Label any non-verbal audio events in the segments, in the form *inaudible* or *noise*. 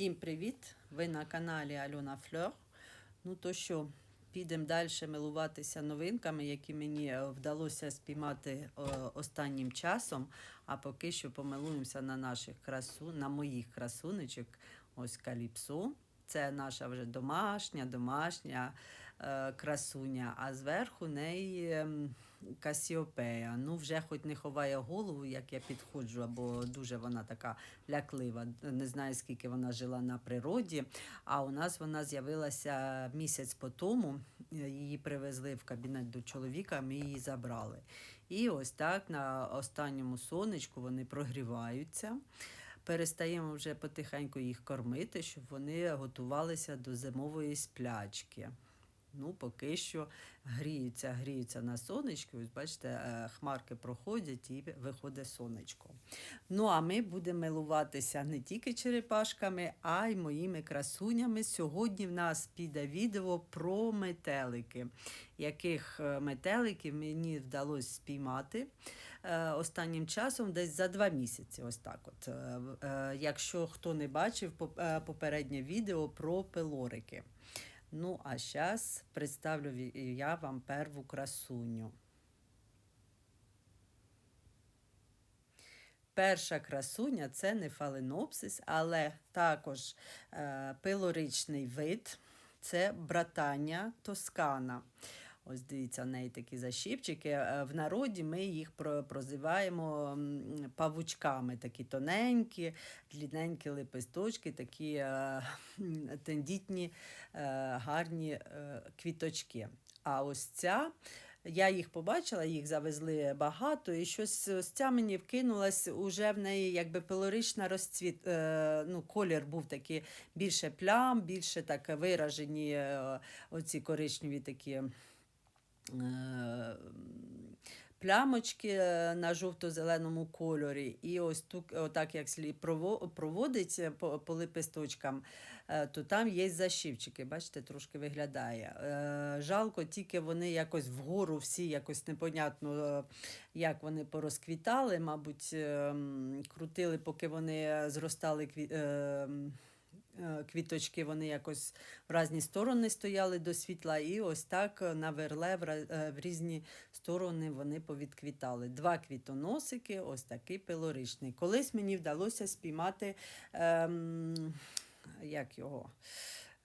Всім привіт! Ви на каналі Альона Фльор. Ну то що, підемо далі милуватися новинками, які мені е, вдалося спіймати е, останнім часом. А поки що помилуємося на наших красу, на моїх красунечок. Ось каліпсо. Це наша вже домашня, домашня красуня, а зверху неї ем, Касіопея. Ну, вже хоч не ховає голову, як я підходжу, або дуже вона така ляклива. Не знаю, скільки вона жила на природі. А у нас вона з'явилася місяць по тому. Її привезли в кабінет до чоловіка, ми її забрали. І ось так на останньому сонечку вони прогріваються. Перестаємо вже потихеньку їх кормити, щоб вони готувалися до зимової сплячки. Ну, поки що гріються, гріються на сонечку. Ось бачите, е, хмарки проходять і виходить сонечко. Ну, а ми будемо милуватися не тільки черепашками, а й моїми красунями. Сьогодні в нас піде відео про метелики, яких е, метеликів мені вдалося спіймати е, останнім часом, десь за два місяці. Ось так. От. Якщо хто не бачив попереднє відео про пилорики. Ну, а зараз представлю я вам перву красуню. Перша красуня це не фаленопсис, але також е, пилоричний вид. Це братання тоскана. Ось дивіться, в неї такі защіпчики. Е, В народі ми їх прозиваємо павучками, такі тоненькі, длінненькі лепесточки, такі е, *laughs* тендітні, е, гарні квіточки. А ось ця. Я їх побачила, їх завезли багато, і щось ось ця мені вкинулась уже в неї якби пилорична розцвіт. Ну, колір був такий більше плям, більше так виражені оці коричневі такі. Е, Плямочки е, на жовто-зеленому кольорі, і ось тут, отак як слід прово- проводить е, по, е, то там є защівчики. Бачите, трошки виглядає. Е, Жалко, тільки вони якось вгору всі, якось непонятно, е, як вони порозквітали. Мабуть, е, крутили, поки вони зростали кві- е, е, квіточки, вони якось в різні сторони стояли до світла, і ось так е, на верле е, в різні сторони вони повідквітали. Два квітоносики, ось такий пилоричний. Колись мені вдалося спіймати, ем, як його?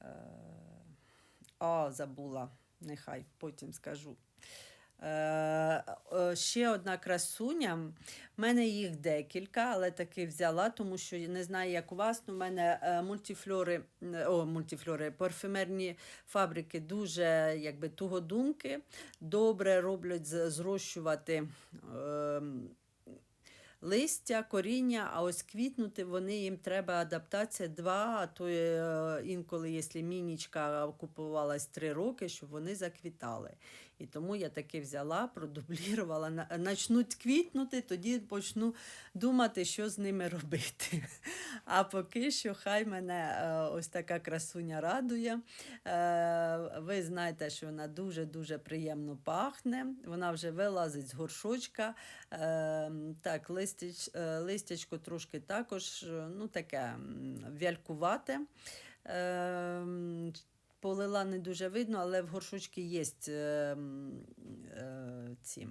Е, а, забула, нехай потім скажу. Е, е, ще одна красуня. У мене їх декілька, але таки взяла, тому що не знаю, як у вас. але У мене мультифльори, е, о, мультифльори, парфюмерні фабрики дуже якби, тугодумки, добре роблять зрощувати. Е, Листя, коріння, а ось квітнути вони їм треба адаптація два, а то е, інколи, якщо мінічка купувалась три роки, щоб вони заквітали. І тому я таки взяла, продублірувала, на- начнуть квітнути, тоді почну думати, що з ними робити. *laughs* А поки що хай мене е, ось така красуня радує. Е, Ви знаєте, що вона дуже-дуже приємно пахне. Вона вже вилазить з горшочка. Е, Так, листяч, е, листячко трошки також е, ну, таке вялькувате. Е, Полила не дуже видно, але в горшочці є е, ці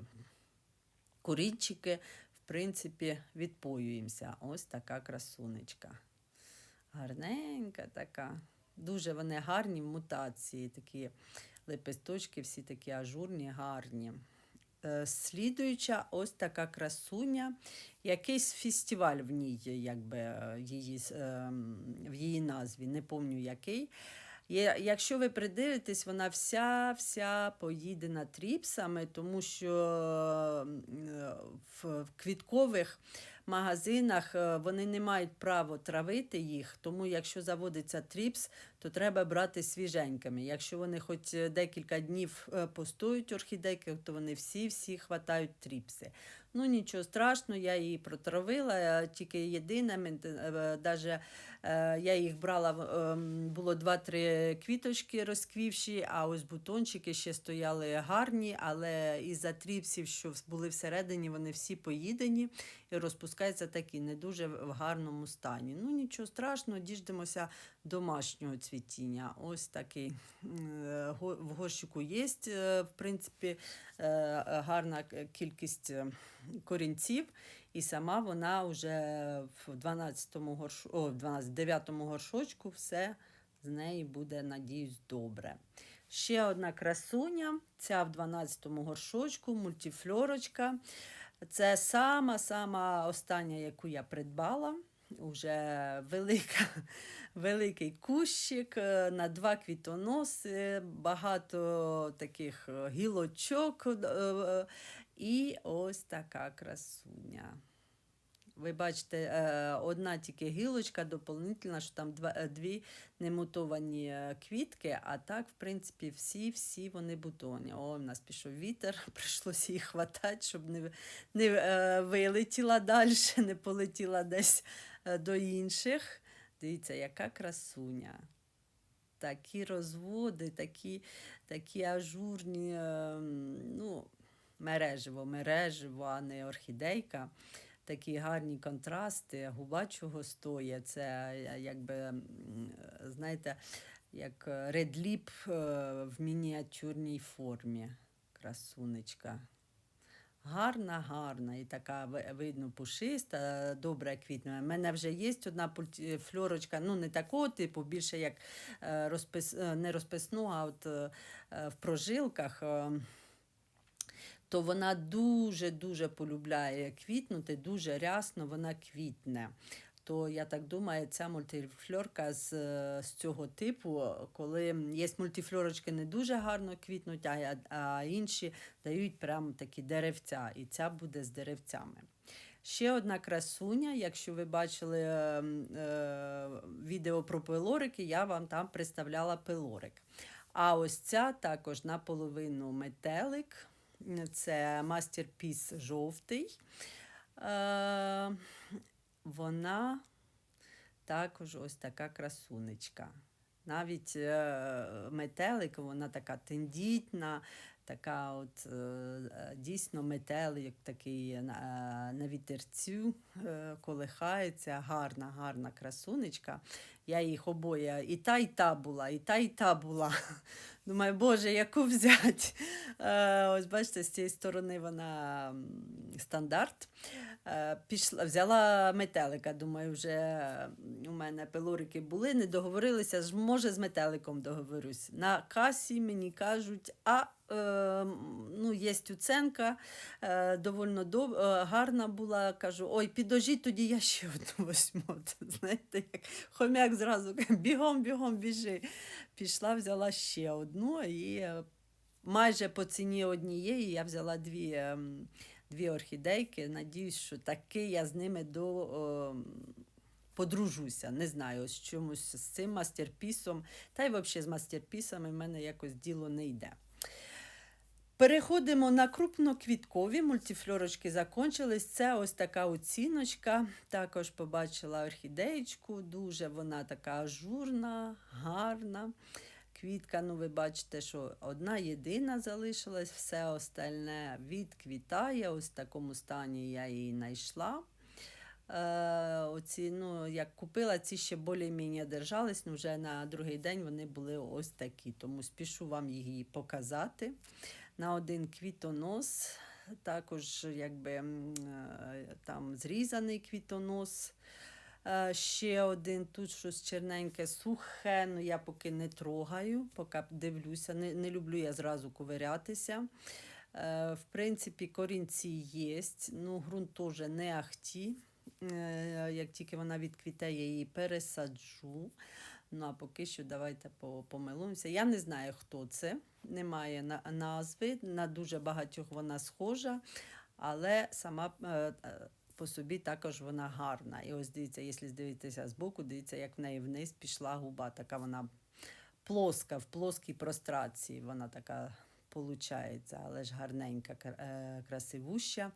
корінчики. В принципі, відпоюємося. Ось така красунечка. Гарненька така. Дуже вони гарні в мутації, такі лепесточки, всі такі ажурні, гарні. Е, Слідуюча ось така красуня, якийсь фестиваль в ній, якби е, її, ем, в її назві, не пам'ятаю який. Якщо ви придивитесь, вона вся вся поїдена тріпсами, тому що е, в, в квіткових магазинах е, вони не мають права травити їх, тому якщо заводиться тріпс, то треба брати свіженькими. Якщо вони хоч декілька днів постують орхідейки, то вони всі-всі хватають тріпси. Ну, нічого страшного, я її протравила. е, Тільки єдине, навіть я їх брала, е, було 2-3 квіточки розквівші, а ось бутончики ще стояли гарні, але із-за тріпсів, що були всередині, вони всі поїдені і розпускаються такі не дуже в гарному стані. Ну, нічого страшного, діждемося домашнього цвітіння. Ось такий е, в горщику є, в принципі, е, е, гарна кількість е, корінців. І сама вона вже в 12-му горш... О, в 12, 9-му горшочку все з неї буде, надіюсь, добре. Ще одна красуня, ця в 12-му горшочку, мультифлорочка. Це сама-сама остання, яку я придбала. Уже велика, *laughs* великий кущик е, на два квітоноси, багато таких гілочок. е, е, І ось така красуня. Ви бачите, е, одна тільки гілочка доповнительна, що там е, дві немутовані е, квітки, а так, в принципі, всі-всі вони бутоні. О, в нас пішов вітер, *laughs* прийшлося її хватати, щоб не, не вилетіла далі, не полетіла десь до інших. Дивіться, яка красуня. Такі розводи, такі, такі ажурні, е, ну, мереживо, мереживо, а не орхідейка. Такі гарні контрасти, губа чого стоїть. Це е, якби, е, знаєте, як редліп е, в мініатюрній формі. Красунечка. Гарна, гарна і така видно пушиста, добре квітне. У мене вже є одна фльорочка, ну не такого типу, більше як розпис, не розписну, а от в прожилках. То вона дуже-дуже полюбляє квітнути, дуже рясно вона квітне. То я так думаю, ця мультифльорка з, з цього типу, коли є мультифльорочки не дуже гарно квітнуть, а, а інші дають прямо такі деревця, і ця буде з деревцями. Ще одна красуня, якщо ви бачили е, е, відео про пилорики, я вам там представляла пилорик. А ось ця також наполовину метелик. Це мастерпіс жовтий. Е, вона також ось така красунечка. Навіть е, метелик, вона така тендітна, така от е, дійсно метелик такий на, вітерцю колихається, гарна, гарна красунечка. Я їх обоє і та, і та була, і та, і та була. *laughs* Думаю, Боже, яку взяти? Е, ось бачите, з цієї сторони вона стандарт. Е, Пішла, взяла метелика. Думаю, вже у мене пилорики були, не договорилися, може з метеликом договорюсь. На касі мені кажуть, а ну, є уценка, е, довольно доб, е, гарна була. Кажу, ой, підожіть, тоді я ще одну *laughs* возьму. От, Знаєте, як хомяк зразу бігом, бігом, біжи. Пішла, взяла ще одну і е, майже по ціні однієї я взяла дві. ем, Дві орхідейки. Надіюсь, що таки я з ними до, подружуся. Не знаю, з чомусь з цим мастерпісом. Та й взагалі з мастерпісами в мене якось діло не йде. Переходимо на крупноквіткові. Мультифльорочки закончились. Це ось така оціночка. Також побачила орхідеєчку. Дуже вона така ажурна, гарна. Квітка, ну ви бачите, що одна єдина залишилась, все остальне відквітає. Ось в такому стані я її знайшла. Е, оці, ну, як купила, ці ще більш-менш держались, ну вже на другий день вони були ось такі. Тому спішу вам її показати. На один квітонос, також якби е, там зрізаний квітонос. Е, Ще один тут щось черненьке, сухе, ну я поки не трогаю, поки дивлюся. Не, не люблю я зразу ковирятися. Е, В принципі, корінці є. Ну, ґрунт теж не ахті. Як тільки вона відквіте, я її пересаджу. Ну, а поки що давайте помилуємося. Я не знаю, хто це. Немає назви. На дуже багатьох вона схожа, але сама е, е, по собі також вона гарна. І ось дивіться, якщо здивитися збоку, дивіться, як в неї вниз пішла губа. Така вона плоска, в плоскій прострації. Вона така получається, але ж гарненька, е, красивуща.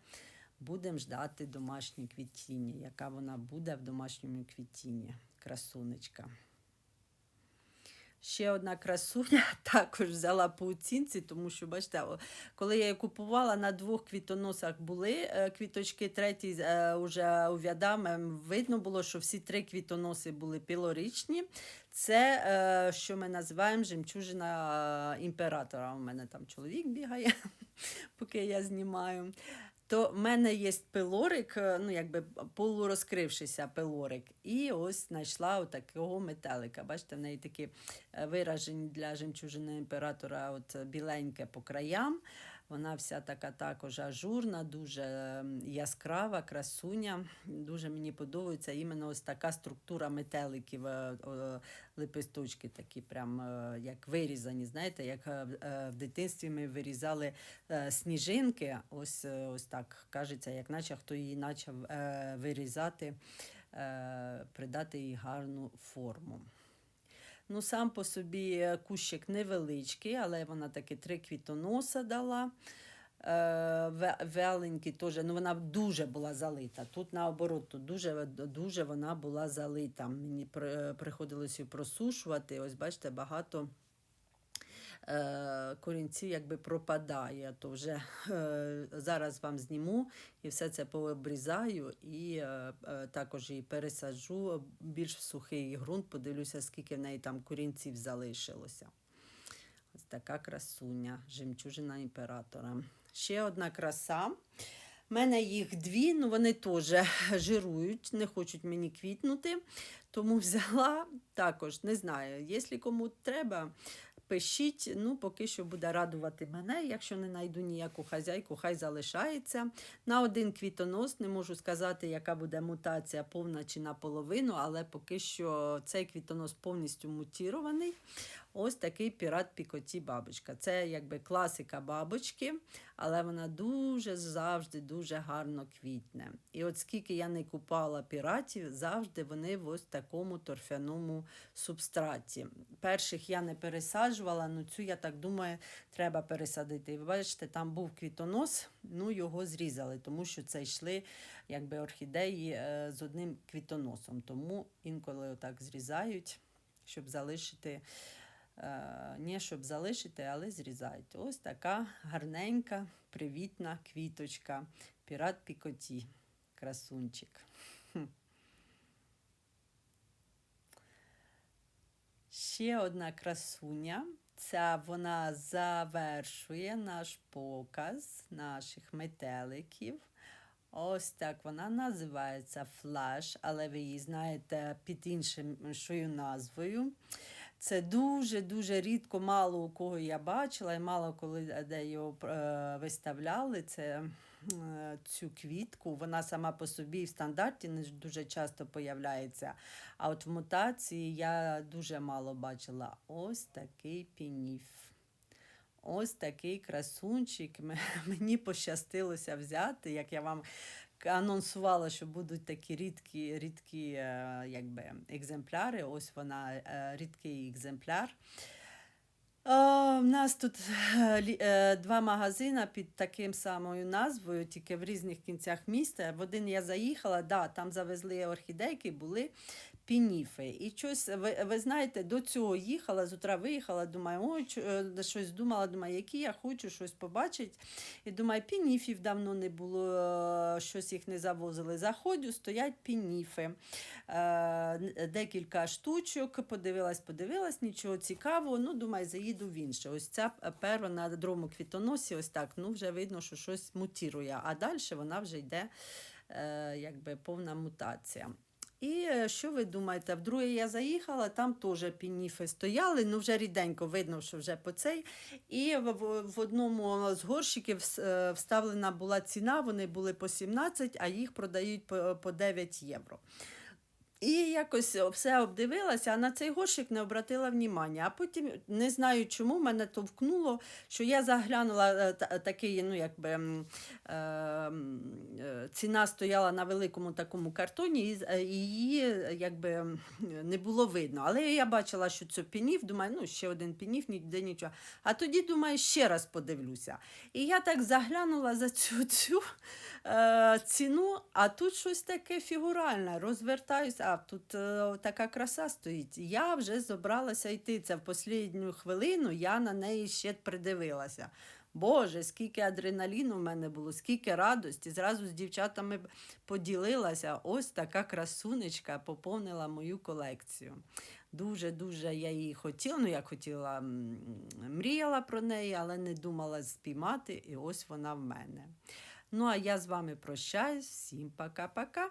Будемо ждати домашнє квітіння, яка вона буде в домашньому квітінні. Красунечка. Ще одна красуня *laughs* також взяла по оцінці, тому що, бачите, коли я її купувала, на двох квітоносах були е, квіточки, третій е, уже у в'ядами видно було, що всі три квітоноси були пілорічні. Це, е, що ми називаємо жемчужина е, імператора. У мене там чоловік бігає, *laughs* поки я знімаю. То в мене є пилорик, е, ну якби полурозкрившися пилорик. І ось знайшла отакого метелика. Бачите, в неї такі е, виражені для жемчужини імператора от е, біленьке по краям. Вона вся така також ажурна, дуже е, яскрава, красуня. Дуже мені подобається іменно ось така структура метеликів, е, лепесточки такі, прям е, як вирізані. Знаєте, як е, в- дитинстві ми вирізали сніжинки, ось, ось так кажеться, як наче хто її почав вирізати, придати їй гарну форму. Ну, сам по собі е, кущик невеличкий, але вона таки три квітоноса дала. Е, Веленький теж, ну вона дуже була залита. Тут наоборот, дуже, дуже вона була залита. Мені приходилось її просушувати. Ось бачите, багато е, корінців якби пропадає. То вже е, зараз вам зніму і все це пообрізаю і е, е, також її пересаджу більш в сухий ґрунт, подивлюся, скільки в неї там корінців залишилося. Ось така красуня, жемчужина імператора. Ще одна краса. У мене їх дві, ну вони теж жирують, не хочуть мені квітнути. Тому *laughs* взяла також, не знаю, якщо кому треба, пишіть. Ну, поки що буде радувати мене. Якщо не знайду ніяку хазяйку, хай залишається. На один квітонос не можу сказати, яка буде мутація, повна чи наполовину, але поки що цей квітонос повністю мутірований. Ось такий пірат Пікоті бабочка. Це якби класика бабочки, але вона дуже завжди дуже гарно квітне. І от скільки я не купала піратів, завжди вони в ось такому торфяному субстраті. Перших я не пересаджувала, ну цю, я так думаю, треба пересадити. І ви бачите, там був квітонос, ну його зрізали, тому що це йшли якби орхідеї е, з одним квітоносом. Тому інколи отак зрізають, щоб залишити. Е, не щоб залишити, але зрізають. Ось така гарненька, привітна квіточка. Пірат Пікоті. Красунчик. Ще одна красуня. Ця вона завершує наш показ наших метеликів. Ось так вона називається флаш, але ви її знаєте під іншою назвою. Це дуже-дуже рідко, мало у кого я бачила, і мало коли де його е, виставляли. Це е, цю квітку. Вона сама по собі в стандарті не дуже часто появляється. А от в мутації я дуже мало бачила. Ось такий пініф. Ось такий красунчик. *laughs* Мені пощастилося взяти, як я вам анонсувала, що будуть такі рідкі, рідкі е, якби, екземпляри. Ось вона е, рідкий екземпляр. О, в нас тут е, е, два магазини під таким самою назвою, тільки в різних кінцях міста. В один я заїхала, да, там завезли орхідейки, були пініфи. І щось, ви, ви знаєте, до цього їхала, з утра виїхала, думаю, ой, е, щось думала, думаю, які я хочу щось побачити. І думаю, пініфів давно не було, е, щось їх не завозили. Заходжу, стоять пініфи. Е, декілька штучок, подивилась, подивилась, нічого цікавого. Ну, думаю, заїду в інше. Ось ця перва на другому квітоносі, ось так. Ну, вже видно, що щось мутірує. А далі вона вже йде якби повна мутація. І е, що ви думаєте? Вдруге я заїхала, там теж пініфи стояли, ну вже ріденько видно, що вже по цей. І в, в, одному з горщиків е, вставлена була ціна, вони були по 17, а їх продають по 9 євро. І якось все обдивилася, а на цей горщик не обратила внимання. А потім не знаю, чому мене товкнуло, що я заглянула е, такий, ну якби е, е, ціна стояла на великому такому картоні, і е, її якби не було видно. Але я бачила, що це пінів, думаю, ну ще один пінів, ніде нічого. А тоді думаю, ще раз подивлюся. І я так заглянула за цю цю е, ціну, а тут щось таке фігуральне. Розвертаюся, тут е, така краса стоїть. Я вже зібралася йти. Це в останню хвилину я на неї ще придивилася. Боже, скільки адреналіну в мене було, скільки радості. Зразу з дівчатами поділилася. Ось така красунечка поповнила мою колекцію. Дуже-дуже я її хотіла. Ну, як хотіла, мріяла про неї, але не думала спіймати, і ось вона в мене. Ну, а я з вами прощаюсь. Всім пока-пока.